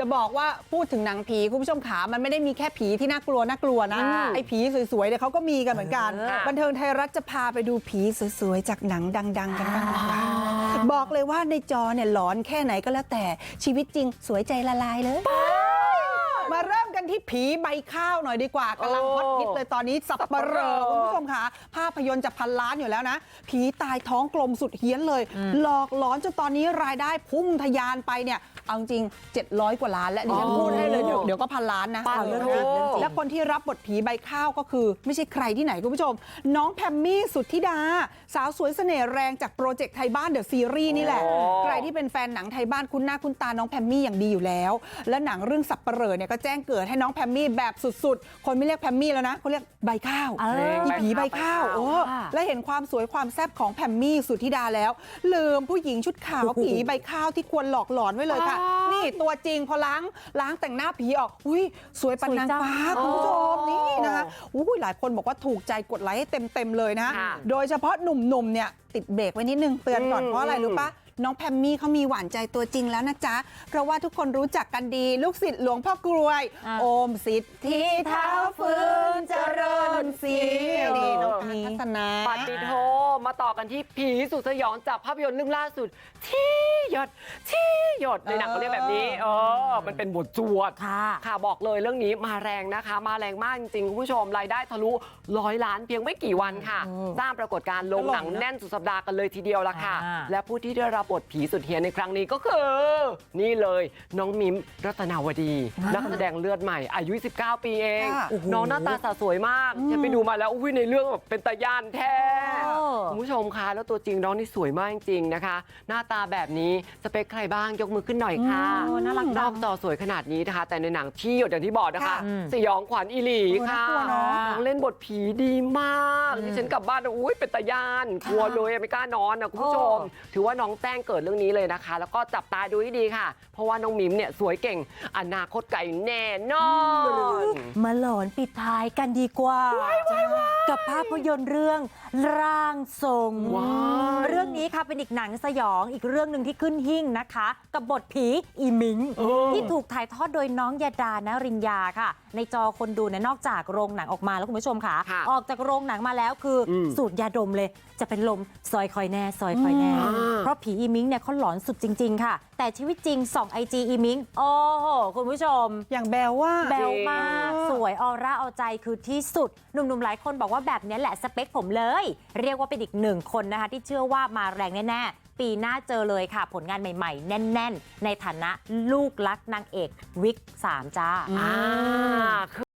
จะบอกว่าพูดถึงหนังผีคุณผู้ชมขามันไม่ได้มีแค่ผีที่น่ากลัวน่ากลัวนะอืมไอ้ผีสวยๆเนี่ยเขาก็มีกันเหมือนกันเออบันเทิงไทยรัฐจะพาไปดูผีสวยๆจากหนังดัง ๆ กันบ้างนะคะบอกเลยว่าในจอเนี่ยหลอนแค่ไหนก็แล้วแต่ชีวิตจริงสวยใจละลายเลยมาเริ่มกันที่ผีใบข้าวหน่อยดีกว่ากำลังฮอตฮิตเลยตอนนี้สับปะเหรอคุณผู้ชมค่ะภาพยนตร์จะพันล้านอยู่แล้วนะ ผีตายท้องกลมสุดเฮี้ยนเลย หลอกหลอนจนตอนนี้รายได้พุ่งทะยานไปเนี่ยเอาจริง 700 กว่าล้านและดิฉันอ๋อพูดให้เลยเดี๋ยวเดี๋ยวก็พันล้านนะปังเรื่องโถ่จริงและคนที่รับบทผีใบข้าวก็คือไม่ใช่ใครที่ไหนคุณผู้ชม น้องแพมมี่สุทธิดา สาวสวยเสน่ห์แรงจากโปรเจกต์ไทยบ้านเดอะซีรีส์นี่แหละอ๋อใครที่เป็นแฟนหนังไทยบ้านคุ้นหน้าคุ้นตาน้องแพมมี่อย่างดีอยู่แล้ว และหนังเรื่องสับปะเหร่อเนี่ยก็แจ้งเกิดให้น้องแพมมี่แบบสุดๆ คนไม่เรียกแพมมี่แล้วนะเขาเรียกใบข้าวเอออีผีใบข้าวใบข้าวโอ้ค่ะและเห็นความสวยความแซ่บของแพมมี่สุทธิดาแล้ว ลืมผู้หญิงชุดขาวผีใบข้าวที่ควรหลอกหลอนไว้เลยค่ะ นี่ตัวจริงพอล้างล้างแต่งหน้าผีออกอุ้ยสวยปันนางฟ้าสวยจังคุณผู้ชมนี่นะคะอุ้ยหลายคนบอกว่าถูกใจกดไลค์ให้เต็มๆเลยนะค่ะโดยเฉพาะหนุ่มๆเนี่ยติดเบรกไว้นิดนึงเตือนก่อนอืมเพราะอะไรรู้ปะ น้องแพมมี่เขามีหวานใจตัวจริงแล้วนะจ๊ะ เพราะว่าทุกคนรู้จักกันดี ลูกศิษย์หลวงพ่อกรวยอะโอมสิทธิเท้าฟื้นเจริญศรีนี่น้องอาร์ตทัศนาปฏิโท มาต่อกันที่ผีสุดสยองจากภาพยนตร์เรื่องล่าสุด ที่หยดที่หยดในหนังเขาเรียกแบบนี้เออมันเป็นบทจวดค่ะค่ะบอกเลยเรื่องนี้มาแรงนะคะ มาแรงมากจริงๆคุณผู้ชมรายได้ทะลุร้อยล้านเพียงไม่กี่วันค่ะอืมสร้างปรากฏการณ์ลงหนังตลกนะแน่นสุดสัปดาห์กันเลยทีเดียวละค่ะอ่าและผู้ที่ได้รับบทผีสุดเฮียนในครั้งนี้ก็คือ นี่เลยน้องมิมรัตนาวดี นักแสดงเลือดใหม่ อายุ 19 ปีเองค่ะน้องหน้าตาสะสวยมากฉันไปดูมาแล้วอุ้ยในเรื่องแบบเป็นตาย่านแท้โอ้คุณผู้ชมคะแล้วตัวจริงน้องนี่สวยมากจริงๆนะคะหน้าตาแบบนี้สเปคใครบ้างยกมือขึ้นหน่อยค่ะอืมน่ารักจังนอกจอสวยขนาดนี้นะคะ แต่ในหนังที่หยดอย่างที่บอกนะคะค่ะสยองขวัญอีหลีโอ้ค่ะน่ากลัวเนอะน้องเล่นบทผีดีมากที่ฉันกลับบ้านอุ้ยเป็นตาย่านกลัวเลยไม่กล้านอนนะคุณผู้ชม ถือว่าน้องแจ้งเกิดเรื่องนี้เลยนะคะ แล้วก็จับตาดูให้ดีค่ะ เพราะว่าน้องมิมเนี่ยสวยเก่งอนาคตไกลแน่นอนมาหลอนปิดท้ายกันดีกว่า กับภาพยนตร์เรื่องร่างทรงว้ายเรื่องนี้ค่ะเป็นอีกหนังสยองอีกเรื่องหนึ่งที่ขึ้นหิ่งนะคะ กับบทผีอีมิงเออที่ถูกถ่ายทอดโดยน้องยาดานริญญาค่ะ ในจอคนดูเนี่ยนอกจากโรงหนังออกมาแล้วคุณผู้ชมค่ะค่ะออกจากโรงหนังมาแล้วคืออมสูตรยาดมเลย จะเป็นลมซอยคอยแน่ซอยคอยแน่อืมเพราะผีอีมิงเนี่ยเขาหลอนสุดจริง ๆ ค่ะ แต่ชีวิตจริงส่องไอจีอีมิงโอ้โหคุณผู้ชม อย่างแบลว่าแบลมากจริงสวยออร่าเอาใจคือที่สุดหนุ่มๆหลายคนบอกว่าแบบนี้แหละสเปคผมเลย เรียกว่าเป็นอีกหนึ่งคนนะคะที่เชื่อว่ามาแรงแน่ๆ ปีหน้าเจอเลยค่ะ ผลงานใหม่ๆ แน่น ๆ ในฐานะลูกรักนางเอกวิก3จ้า